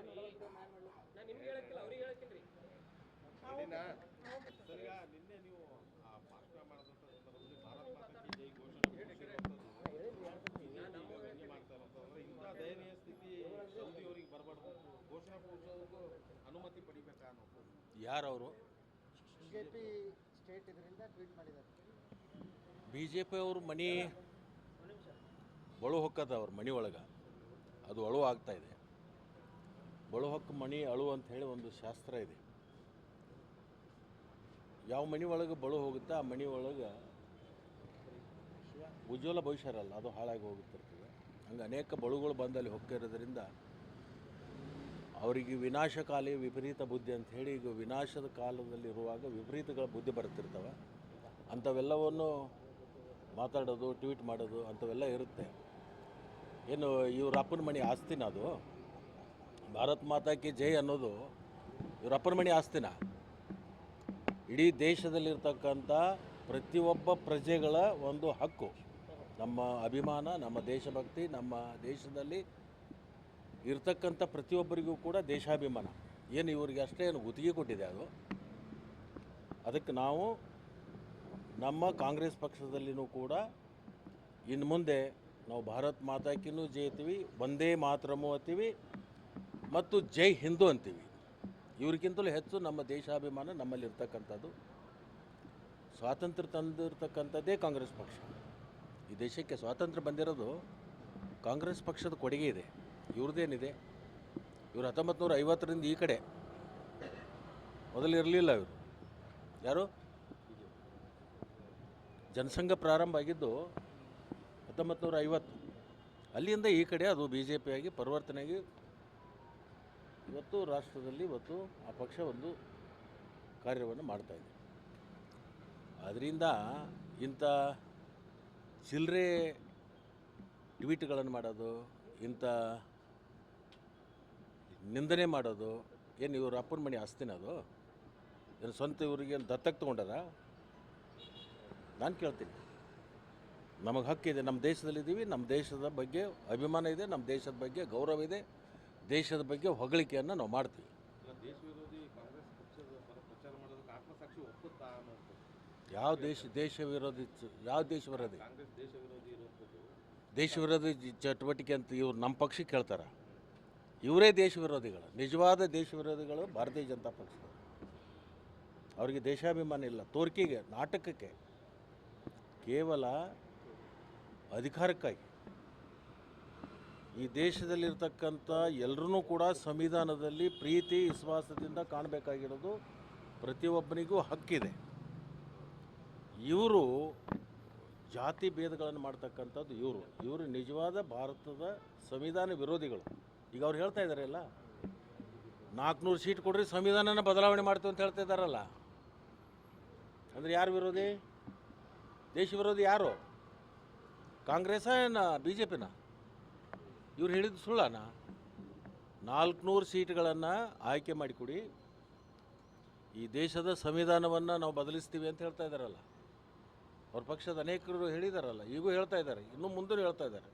ನಾನು ನಿಮ್ಗೆ ಹೇಳಕ್ಕಿಲ್ಲ ಅವ್ರಿಗೆ ಹೇಳಕ್ಕಿಲ್ರಿ ಸರ್ ಈಗ ನಿನ್ನೆ ನೀವು ಆ ಭಾಷಣ ಮಾಡಿದಂಥ ಸಂದರ್ಭದಲ್ಲಿ ಭಾರತ್ ಮಾತಾ ಕಿ ಜೈ ಘೋಷಣೆ ಕೂಗಿಸಿರುವಂಥದ್ದು ಇದೇನು ವ್ಯಂಗ್ಯ ಮಾಡ್ತಾ ಇರೋಂಥದ್ದು ಇಂಥ ದಯನೀಯ ಸ್ಥಿತಿ ಬರಬಾರ್ದು. ಘೋಷಣೆ ಅನುಮತಿ ಪಡಿಬೇಕಾ ಅನ್ನೋದು. ಯಾರವರು? ಬಿಜೆಪಿ ಸ್ಟೇಟ್ ಇದರಿಂದ ಟ್ವೀಟ್ ಮಾಡಿದ್ದಾರೆ. ಬಿ ಜೆ ಪಿ ಅವ್ರ ಮನಿ ಒಳು ಹೊಕ್ಕದ ಅವ್ರ ಮನಿ ಒಳಗೆ. ಅದು ಒಳು ಆಗ್ತಾ ಇದೆ. ಬಳು ಹೊಕ್ಕ ಮಣಿ ಅಳು ಅಂತ ಹೇಳಿ ಒಂದು ಶಾಸ್ತ್ರ ಇದೆ. ಯಾವ ಮಣಿ ಒಳಗೆ ಬಳು ಹೋಗುತ್ತೆ ಆ ಮಣಿ ಒಳಗೆ ಉಜ್ವಲ ಭವಿಷ್ಯ ಇರಲ್ಲ ಅದು ಹಾಳಾಗಿ ಹೋಗುತ್ತಿರ್ತದೆ. ಹಂಗೆ ಅನೇಕ ಬಳುಗಳು ಬಂದಲ್ಲಿ ಹೊಕ್ಕಿರೋದ್ರಿಂದ ಅವರಿಗೆ ವಿನಾಶಕಾಲಿ ವಿಪರೀತ ಬುದ್ಧಿ ಅಂತ ಹೇಳಿ ಈಗ ವಿನಾಶದ ಕಾಲದಲ್ಲಿರುವಾಗ ವಿಪರೀತಗಳ ಬುದ್ಧಿ ಬರ್ತಿರ್ತವೆ. ಅಂಥವೆಲ್ಲವನ್ನು ಮಾತಾಡೋದು, ಟ್ವೀಟ್ ಮಾಡೋದು ಅಂಥವೆಲ್ಲ ಇರುತ್ತೆ. ಏನು ಇವ್ರ ಅಪ್ಪನ ಮನೆ ಆಸ್ತಿನ ಅದು? ಭಾರತ್ ಮಾತಾಕಿ ಜೈ ಅನ್ನೋದು ಇವ್ರ ಅಪ್ಪನ ಆಸ್ತಿನ. ಇಡೀ ದೇಶದಲ್ಲಿರ್ತಕ್ಕಂಥ ಪ್ರತಿಯೊಬ್ಬ ಪ್ರಜೆಗಳ ಒಂದು ಹಕ್ಕು. ನಮ್ಮ ಅಭಿಮಾನ, ನಮ್ಮ ದೇಶಭಕ್ತಿ, ನಮ್ಮ ದೇಶದಲ್ಲಿ ಇರ್ತಕ್ಕಂಥ ಪ್ರತಿಯೊಬ್ಬರಿಗೂ ಕೂಡ ದೇಶಾಭಿಮಾನ. ಏನು ಇವರಿಗೆ ಅಷ್ಟೇ ಏನು ಗುತ್ತಿಗೆ ಕೊಟ್ಟಿದೆ ಅದು. ಅದಕ್ಕೆ ನಾವು ನಮ್ಮ ಕಾಂಗ್ರೆಸ್ ಪಕ್ಷದಲ್ಲಿನೂ ಕೂಡ ಇನ್ನು ಮುಂದೆ ನಾವು ಭಾರತ್ ಮಾತಾಕಿನೂ ಜೈತೀವಿ ಒಂದೇ ಮಾತ್ರಮೂ ಅಂತೀವಿ ಮತ್ತು ಜೈ ಹಿಂದೂ ಅಂತೀವಿ. ಇವ್ರಿಗಿಂತಲೂ ಹೆಚ್ಚು ನಮ್ಮ ದೇಶಾಭಿಮಾನ ನಮ್ಮಲ್ಲಿ ಇರ್ತಕ್ಕಂಥದ್ದು ಸ್ವಾತಂತ್ರ್ಯ ತಂದಿರ್ತಕ್ಕಂಥದ್ದೇ ಕಾಂಗ್ರೆಸ್ ಪಕ್ಷ. ಈ ದೇಶಕ್ಕೆ ಸ್ವಾತಂತ್ರ್ಯ ಬಂದಿರೋದು ಕಾಂಗ್ರೆಸ್ ಪಕ್ಷದ ಕೊಡುಗೆ ಇದೆ. ಇವ್ರದ್ದೇನಿದೆ ಇವರು ಹತ್ತೊಂಬತ್ತು ನೂರ ಐವತ್ತರಿಂದ ಈ ಕಡೆ. ಮೊದಲಿರಲಿಲ್ಲ ಇವರು. ಯಾರು? ಜನಸಂಘ ಪ್ರಾರಂಭ ಆಗಿದ್ದು ಹತ್ತೊಂಬತ್ತು ನೂರ ಐವತ್ತು ಅಲ್ಲಿಂದ ಈ ಕಡೆ ಅದು ಬಿ ಜೆ ಪಿಯಾಗಿ ಪರಿವರ್ತನೆಯಾಗಿ ಇವತ್ತು ರಾಷ್ಟ್ರದಲ್ಲಿ ಇವತ್ತು ಆ ಪಕ್ಷ ಒಂದು ಕಾರ್ಯವನ್ನು ಇದೆ. ಅದರಿಂದ ಇಂಥ ಚಿಲ್ಲರೆ ಟ್ವೀಟ್ಗಳನ್ನು ಮಾಡೋದು, ಇಂಥ ನಿಂದನೆ ಮಾಡೋದು, ಏನು ಇವರು ಅಪ್ಪನ ಮನೆ ಆಸ್ತಿನ ಅದು? ಏನು ಸ್ವಂತ ಇವರಿಗೆ ದತ್ತಕ್ಕೆ ತೊಗೊಂಡಾರ? ನಾನು ಕೇಳ್ತೀನಿ. ನಮಗೆ ಹಕ್ಕಿದೆ ನಮ್ಮ ದೇಶದಲ್ಲಿದ್ದೀವಿ ನಮ್ಮ ದೇಶದ ಬಗ್ಗೆ ಅಭಿಮಾನ ಇದೆ ನಮ್ಮ ದೇಶದ ಬಗ್ಗೆ ಗೌರವ ಇದೆ. ದೇಶದ ಬಗ್ಗೆ ಹೊಗಳಿಕೆಯನ್ನು ನಾವು ಮಾಡ್ತೀವಿ. ಯಾವ ದೇಶ ದೇಶ ವಿರೋಧಿ ಯಾವ ದೇಶ ವಿರೋಧಿ? ದೇಶ ವಿರೋಧಿ ಚಟುವಟಿಕೆ ಅಂತ ಇವ್ರು ನಮ್ಮ ಪಕ್ಷಕ್ಕೆ ಕೇಳ್ತಾರೆ. ಇವರೇ ದೇಶ ವಿರೋಧಿಗಳು. ನಿಜವಾದ ದೇಶ ವಿರೋಧಿಗಳು ಭಾರತೀಯ ಜನತಾ ಪಕ್ಷದವರು. ಅವರಿಗೆ ದೇಶಾಭಿಮಾನ ಇಲ್ಲ. ತೋರಿಕೆಗೆ ನಾಟಕಕ್ಕೆ ಕೇವಲ ಅಧಿಕಾರಕ್ಕಾಗಿ. ಈ ದೇಶದಲ್ಲಿರ್ತಕ್ಕಂಥ ಎಲ್ಲರೂ ಕೂಡ ಸಂವಿಧಾನದಲ್ಲಿ ಪ್ರೀತಿ, ವಿಶ್ವಾಸದಿಂದ ಕಾಣಬೇಕಾಗಿರೋದು ಪ್ರತಿಯೊಬ್ಬನಿಗೂ ಹಕ್ಕಿದೆ. ಇವರು ಜಾತಿ ಭೇದಗಳನ್ನು ಮಾಡ್ತಕ್ಕಂಥದ್ದು ಇವರು. ಇವರು ನಿಜವಾದ ಭಾರತದ ಸಂವಿಧಾನ ವಿರೋಧಿಗಳು. ಈಗ ಅವ್ರು ಹೇಳ್ತಾ ಇದ್ದಾರಲ್ಲ ನಾಲ್ಕುನೂರು ಸೀಟ್ ಕೊಡ್ರಿ ಸಂವಿಧಾನನ ಬದಲಾವಣೆ ಮಾಡ್ತೀವಿ ಅಂತ ಹೇಳ್ತಾ ಇದ್ದಾರಲ್ಲ ಅಂದರೆ ಯಾರು ವಿರೋಧಿ? ದೇಶ ವಿರೋಧಿ ಯಾರು? ಕಾಂಗ್ರೆಸ್ ಏನ ಬಿ ಜೆ ಪಿನ ಇವ್ರು ಹೇಳಿದ್ದು ಸುಳ್ಳಾನ? ನಾಲ್ಕುನೂರು ಸೀಟ್ಗಳನ್ನು ಆಯ್ಕೆ ಮಾಡಿಕೊಡಿ. ಈ ದೇಶದ ಸಂವಿಧಾನವನ್ನು ನಾವು ಬದಲಿಸ್ತೀವಿ ಅಂತ ಹೇಳ್ತಾ ಇದ್ದಾರಲ್ಲ ಅವ್ರ ಪಕ್ಷದ ಅನೇಕರು ಹೇಳಿದಾರಲ್ಲ, ಈಗೂ ಹೇಳ್ತಾ ಇದ್ದಾರೆ ಇನ್ನೂ ಮುಂದೆ ಹೇಳ್ತಾ ಇದ್ದಾರೆ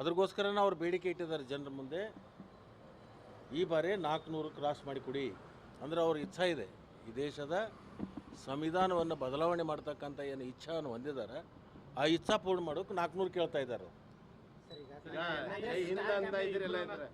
ಅದ್ರಗೋಸ್ಕರನೇ ಅವ್ರು ಬೇಡಿಕೆ ಇಟ್ಟಿದ್ದಾರೆ ಜನರ ಮುಂದೆ. ಈ ಬಾರಿ ನಾಲ್ಕುನೂರು ಕ್ರಾಸ್ ಮಾಡಿಕೊಡಿ. ಅಂದರೆ ಅವ್ರ ಇಚ್ಛಾ ಇದೆ. ಈ ದೇಶದ ಸಂವಿಧಾನವನ್ನು ಬದಲಾವಣೆ ಮಾಡ್ತಕ್ಕಂಥ ಏನು ಇಚ್ಛಾವನ್ನು ಹೊಂದಿದ್ದಾರೆ ಆ ಇಚ್ಛಾ ಪೂರ್ಣ ಮಾಡೋಕೆ ನಾಲ್ಕುನೂರು ಕೇಳ್ತಾ ಇದ್ದಾರೆ ಹಿಂದೆ ಅಂತ ಇದ್ದೀರಲ್ಲ ಇದ್ರೆ.